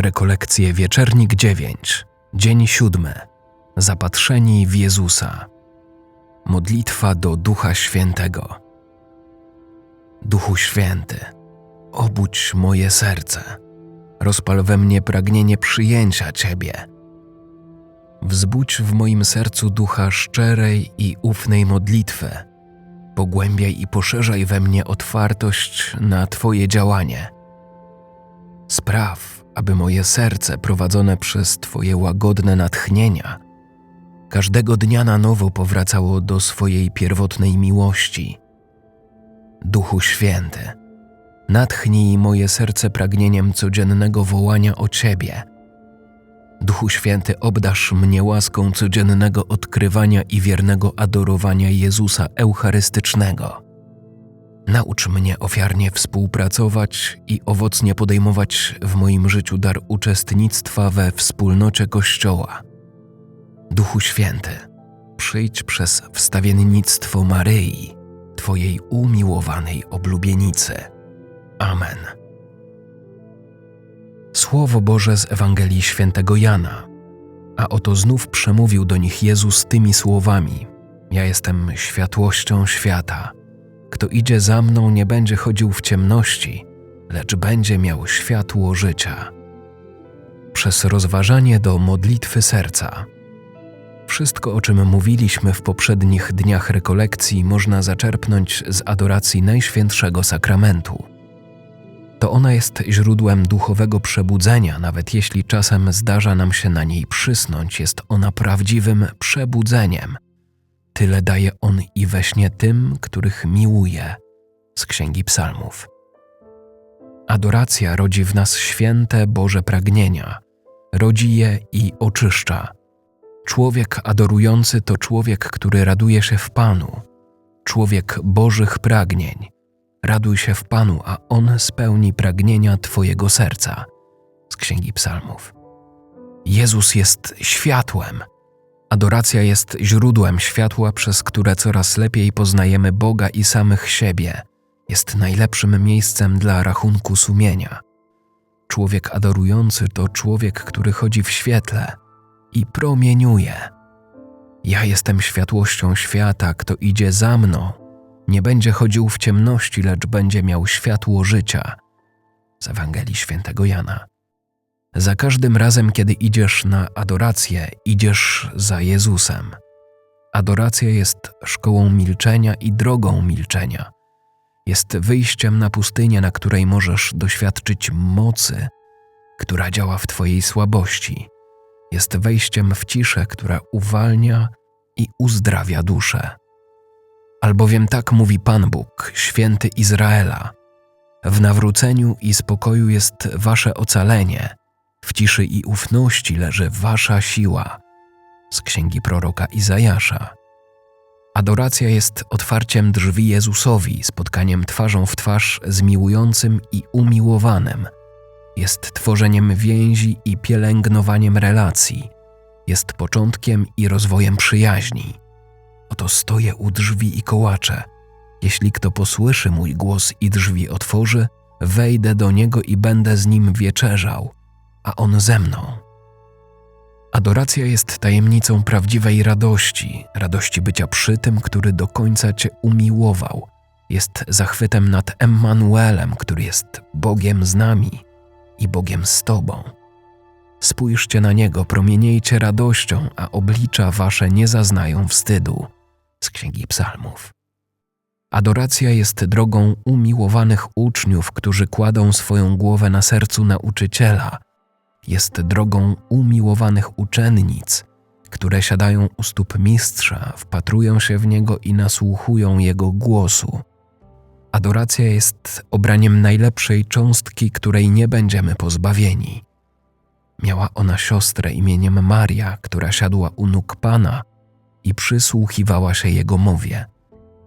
Rekolekcje Wieczernik 9, dzień siódmy. Zapatrzeni w Jezusa. Modlitwa do Ducha Świętego. Duchu Święty, obudź moje serce. Rozpal we mnie pragnienie przyjęcia Ciebie. Wzbudź w moim sercu ducha szczerej i ufnej modlitwy. Pogłębiaj i poszerzaj we mnie otwartość na Twoje działanie. Spraw, aby moje serce prowadzone przez Twoje łagodne natchnienia każdego dnia na nowo powracało do swojej pierwotnej miłości. Duchu Święty, natchnij moje serce pragnieniem codziennego wołania o Ciebie. Duchu Święty, obdasz mnie łaską codziennego odkrywania i wiernego adorowania Jezusa Eucharystycznego. Naucz mnie ofiarnie współpracować i owocnie podejmować w moim życiu dar uczestnictwa we wspólnocie Kościoła. Duchu Święty, przyjdź przez wstawiennictwo Maryi, Twojej umiłowanej oblubienicy. Amen. Słowo Boże z Ewangelii Świętego Jana. A oto znów przemówił do nich Jezus tymi słowami: Ja jestem światłością świata. Kto idzie za mną, nie będzie chodził w ciemności, lecz będzie miał światło życia. Przez rozważanie do modlitwy serca. Wszystko, o czym mówiliśmy w poprzednich dniach rekolekcji, można zaczerpnąć z adoracji Najświętszego Sakramentu. To ona jest źródłem duchowego przebudzenia, nawet jeśli czasem zdarza nam się na niej przysnąć, jest ona prawdziwym przebudzeniem – Tyle daje On i we śnie tym, których miłuje. Z Księgi Psalmów. Adoracja rodzi w nas święte Boże pragnienia, rodzi je i oczyszcza. Człowiek adorujący to człowiek, który raduje się w Panu, człowiek Bożych pragnień. Raduj się w Panu, a On spełni pragnienia Twojego serca. Z Księgi Psalmów. Jezus jest światłem, Adoracja jest źródłem światła, przez które coraz lepiej poznajemy Boga i samych siebie. Jest najlepszym miejscem dla rachunku sumienia. Człowiek adorujący to człowiek, który chodzi w świetle i promieniuje. Ja jestem światłością świata, kto idzie za mną, nie będzie chodził w ciemności, lecz będzie miał światło życia. Z Ewangelii Świętego Jana. Za każdym razem, kiedy idziesz na adorację, idziesz za Jezusem. Adoracja jest szkołą milczenia i drogą milczenia. Jest wyjściem na pustynię, na której możesz doświadczyć mocy, która działa w Twojej słabości. Jest wejściem w ciszę, która uwalnia i uzdrawia duszę. Albowiem tak mówi Pan Bóg, święty Izraela: W nawróceniu i spokoju jest wasze ocalenie w ciszy i ufności leży wasza siła. Z księgi proroka Izajasza. Adoracja jest otwarciem drzwi Jezusowi, spotkaniem twarzą w twarz z miłującym i umiłowanym. Jest tworzeniem więzi i pielęgnowaniem relacji. Jest początkiem i rozwojem przyjaźni. Oto stoję u drzwi i kołaczę. Jeśli kto posłyszy mój głos i drzwi otworzy, wejdę do niego i będę z nim wieczerzał, a On ze mną. Adoracja jest tajemnicą prawdziwej radości, radości bycia przy tym, który do końca Cię umiłował. Jest zachwytem nad Emmanuelem, który jest Bogiem z nami i Bogiem z Tobą. Spójrzcie na Niego, promieniejcie radością, a oblicza Wasze nie zaznają wstydu. Z Księgi Psalmów. Adoracja jest drogą umiłowanych uczniów, którzy kładą swoją głowę na sercu nauczyciela – jest drogą umiłowanych uczennic, które siadają u stóp mistrza, wpatrują się w niego i nasłuchują jego głosu. Adoracja jest obraniem najlepszej cząstki, której nie będziemy pozbawieni. Miała ona siostrę imieniem Maria, która siadła u nóg Pana i przysłuchiwała się jego mowie.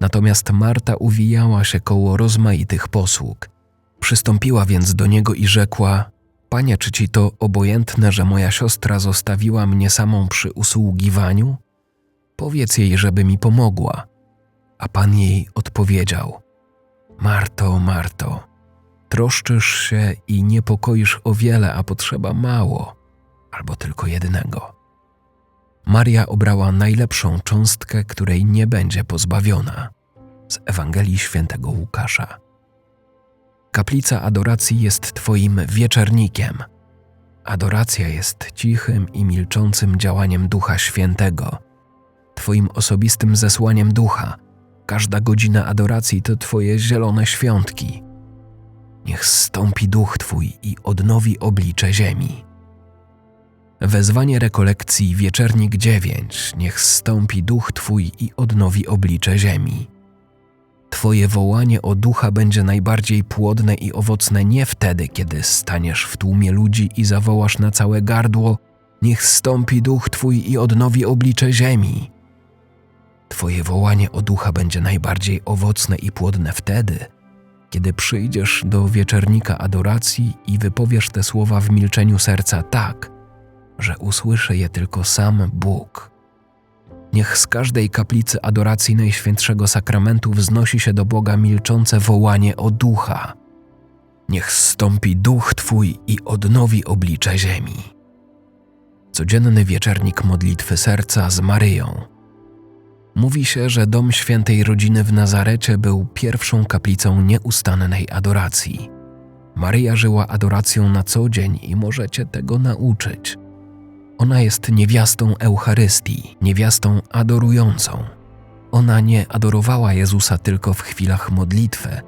Natomiast Marta uwijała się koło rozmaitych posług. Przystąpiła więc do niego i rzekła: Panie, czy ci to obojętne, że moja siostra zostawiła mnie samą przy usługiwaniu? Powiedz jej, żeby mi pomogła. A pan jej odpowiedział: Marto, Marto, Troszczysz się i niepokoisz o wiele, a potrzeba mało, albo tylko jednego. Maria obrała najlepszą cząstkę, której nie będzie pozbawiona z Ewangelii Świętego Łukasza. Kaplica adoracji jest Twoim wieczernikiem. Adoracja jest cichym i milczącym działaniem Ducha Świętego, Twoim osobistym zesłaniem ducha. Każda godzina adoracji to Twoje zielone świątki. Niech stąpi duch Twój i odnowi oblicze ziemi. Wezwanie rekolekcji Wieczernik 9 Niech stąpi duch Twój i odnowi oblicze ziemi. Twoje wołanie o ducha będzie najbardziej płodne i owocne nie wtedy, kiedy staniesz w tłumie ludzi i zawołasz na całe gardło: Niech stąpi duch Twój i odnowi oblicze ziemi. Twoje wołanie o ducha będzie najbardziej owocne i płodne wtedy, kiedy przyjdziesz do wieczernika adoracji i wypowiesz te słowa w milczeniu serca tak, że usłyszy je tylko sam Bóg. Niech z każdej kaplicy adoracji Najświętszego Sakramentu wznosi się do Boga milczące wołanie o ducha. Niech stąpi duch Twój i odnowi oblicze ziemi. Codzienny wieczernik modlitwy serca z Maryją. Mówi się, że dom świętej rodziny w Nazarecie był pierwszą kaplicą nieustannej adoracji. Maryja żyła adoracją na co dzień i możecie tego nauczyć. Ona jest niewiastą Eucharystii, niewiastą adorującą. Ona nie adorowała Jezusa tylko w chwilach modlitwy,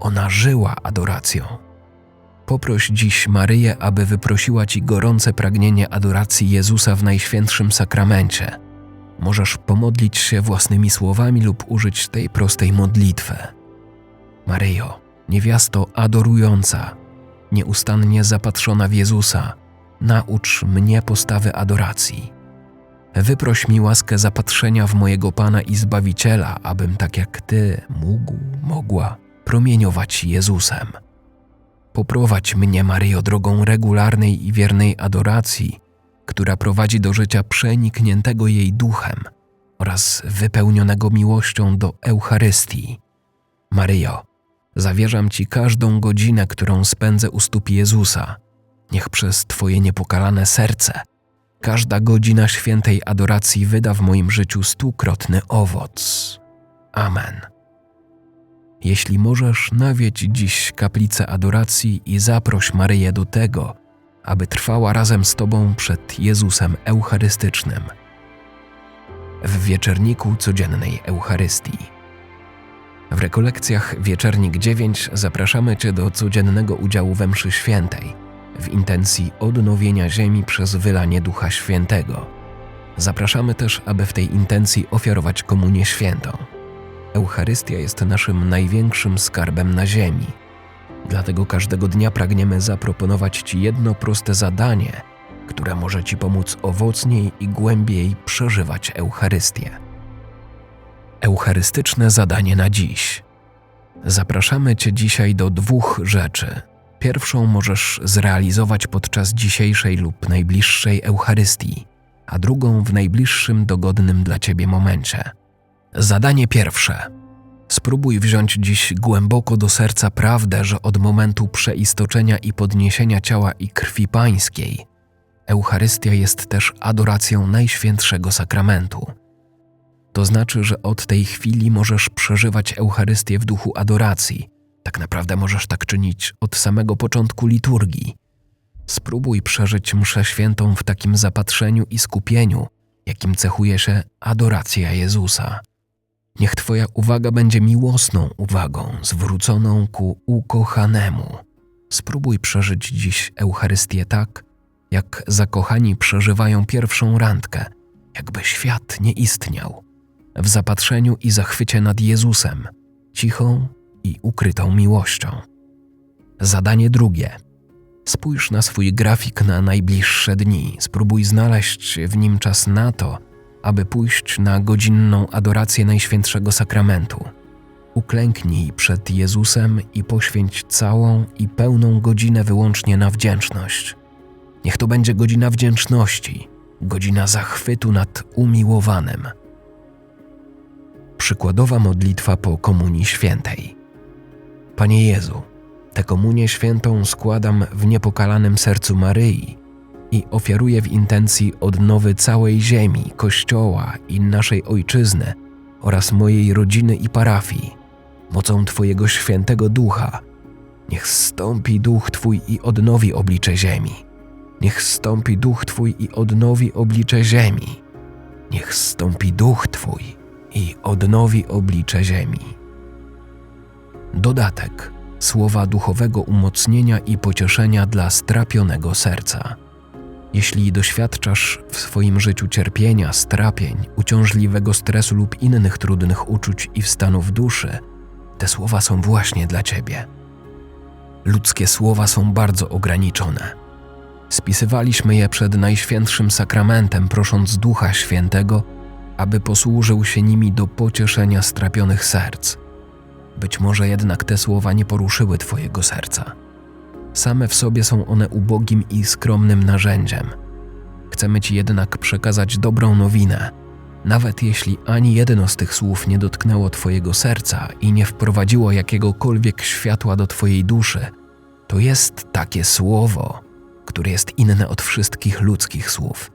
ona żyła adoracją. Poproś dziś Maryję, aby wyprosiła ci gorące pragnienie adoracji Jezusa w Najświętszym Sakramencie. Możesz pomodlić się własnymi słowami lub użyć tej prostej modlitwy. Maryjo, niewiasto adorująca, nieustannie zapatrzona w Jezusa, naucz mnie postawy adoracji. Wyproś mi łaskę zapatrzenia w mojego Pana i Zbawiciela, abym tak jak Ty mógł, mogła promieniować Jezusem. Poprowadź mnie, Maryjo, drogą regularnej i wiernej adoracji, która prowadzi do życia przenikniętego jej duchem oraz wypełnionego miłością do Eucharystii. Maryjo, zawierzam Ci każdą godzinę, którą spędzę u stóp Jezusa – Niech przez Twoje niepokalane serce każda godzina świętej adoracji wyda w moim życiu stukrotny owoc. Amen. Jeśli możesz, nawiedź dziś kaplicę adoracji i zaproś Maryję do tego, aby trwała razem z Tobą przed Jezusem Eucharystycznym. W wieczerniku codziennej Eucharystii. W rekolekcjach Wieczernik 9 zapraszamy Cię do codziennego udziału we mszy świętej – w intencji odnowienia ziemi przez wylanie Ducha Świętego. Zapraszamy też, aby w tej intencji ofiarować Komunię Świętą. Eucharystia jest naszym największym skarbem na ziemi. Dlatego każdego dnia pragniemy zaproponować Ci jedno proste zadanie, które może Ci pomóc owocniej i głębiej przeżywać Eucharystię. Eucharystyczne zadanie na dziś. Zapraszamy Cię dzisiaj do dwóch rzeczy – Pierwszą możesz zrealizować podczas dzisiejszej lub najbliższej Eucharystii, a drugą w najbliższym dogodnym dla Ciebie momencie. Zadanie pierwsze. Spróbuj wziąć dziś głęboko do serca prawdę, że od momentu przeistoczenia i podniesienia ciała i krwi pańskiej, Eucharystia jest też adoracją Najświętszego Sakramentu. To znaczy, że od tej chwili możesz przeżywać Eucharystię w duchu adoracji – tak naprawdę możesz tak czynić od samego początku liturgii. Spróbuj przeżyć mszę świętą w takim zapatrzeniu i skupieniu, jakim cechuje się adoracja Jezusa. Niech Twoja uwaga będzie miłosną uwagą, zwróconą ku ukochanemu. Spróbuj przeżyć dziś Eucharystię tak, jak zakochani przeżywają pierwszą randkę, jakby świat nie istniał. W zapatrzeniu i zachwycie nad Jezusem, cichą i ukrytą miłością. Zadanie drugie. Spójrz na swój grafik na najbliższe dni, spróbuj znaleźć w nim czas na to, aby pójść na godzinną adorację Najświętszego Sakramentu. Uklęknij przed Jezusem i poświęć całą i pełną godzinę wyłącznie na wdzięczność. Niech to będzie godzina wdzięczności, godzina zachwytu nad umiłowanym. Przykładowa modlitwa po Komunii Świętej. Panie Jezu, Tę komunię świętą składam w niepokalanym sercu Maryi i ofiaruję w intencji odnowy całej ziemi, Kościoła i naszej Ojczyzny oraz mojej rodziny i parafii. Mocą Twojego świętego ducha, niech stąpi duch Twój i odnowi oblicze ziemi. Niech stąpi duch Twój i odnowi oblicze ziemi. Niech stąpi duch Twój i odnowi oblicze ziemi. Dodatek słowa duchowego umocnienia i pocieszenia dla strapionego serca. Jeśli doświadczasz w swoim życiu cierpienia, strapień, uciążliwego stresu lub innych trudnych uczuć i stanów duszy, te słowa są właśnie dla Ciebie. Ludzkie słowa są bardzo ograniczone. Spisywaliśmy je przed Najświętszym Sakramentem, prosząc Ducha Świętego, aby posłużył się nimi do pocieszenia strapionych serc. Być może jednak te słowa nie poruszyły Twojego serca. Same w sobie są one ubogim i skromnym narzędziem. Chcemy Ci jednak przekazać dobrą nowinę. Nawet jeśli ani jedno z tych słów nie dotknęło Twojego serca i nie wprowadziło jakiegokolwiek światła do Twojej duszy, to jest takie słowo, które jest inne od wszystkich ludzkich słów.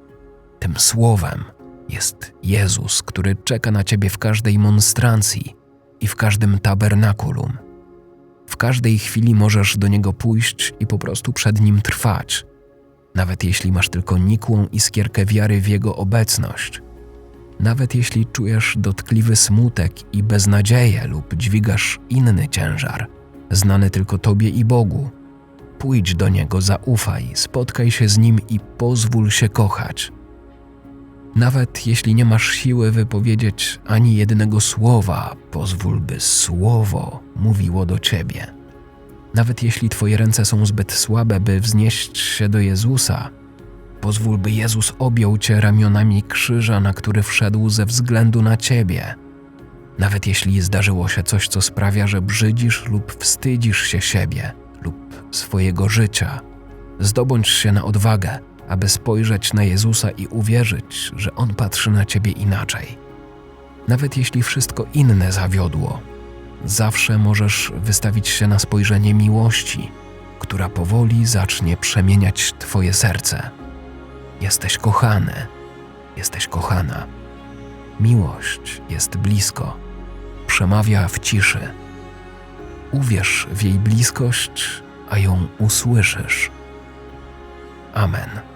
Tym słowem jest Jezus, który czeka na Ciebie w każdej monstrancji i w każdym tabernakulum. W każdej chwili możesz do Niego pójść i po prostu przed Nim trwać, nawet jeśli masz tylko nikłą iskierkę wiary w Jego obecność. Nawet jeśli czujesz dotkliwy smutek i beznadzieję lub dźwigasz inny ciężar, znany tylko Tobie i Bogu, pójdź do Niego, zaufaj, spotkaj się z Nim i pozwól się kochać. Nawet jeśli nie masz siły wypowiedzieć ani jednego słowa, pozwól, by słowo mówiło do ciebie. Nawet jeśli twoje ręce są zbyt słabe, by wznieść się do Jezusa, pozwól, by Jezus objął cię ramionami krzyża, na który wszedł ze względu na ciebie. Nawet jeśli zdarzyło się coś, co sprawia, że brzydzisz lub wstydzisz się siebie lub swojego życia, zdobądź się na odwagę aby spojrzeć na Jezusa i uwierzyć, że On patrzy na ciebie inaczej. Nawet jeśli wszystko inne zawiodło, zawsze możesz wystawić się na spojrzenie miłości, która powoli zacznie przemieniać Twoje serce. Jesteś kochany, jesteś kochana. Miłość jest blisko, przemawia w ciszy. Uwierz w jej bliskość, a ją usłyszysz. Amen.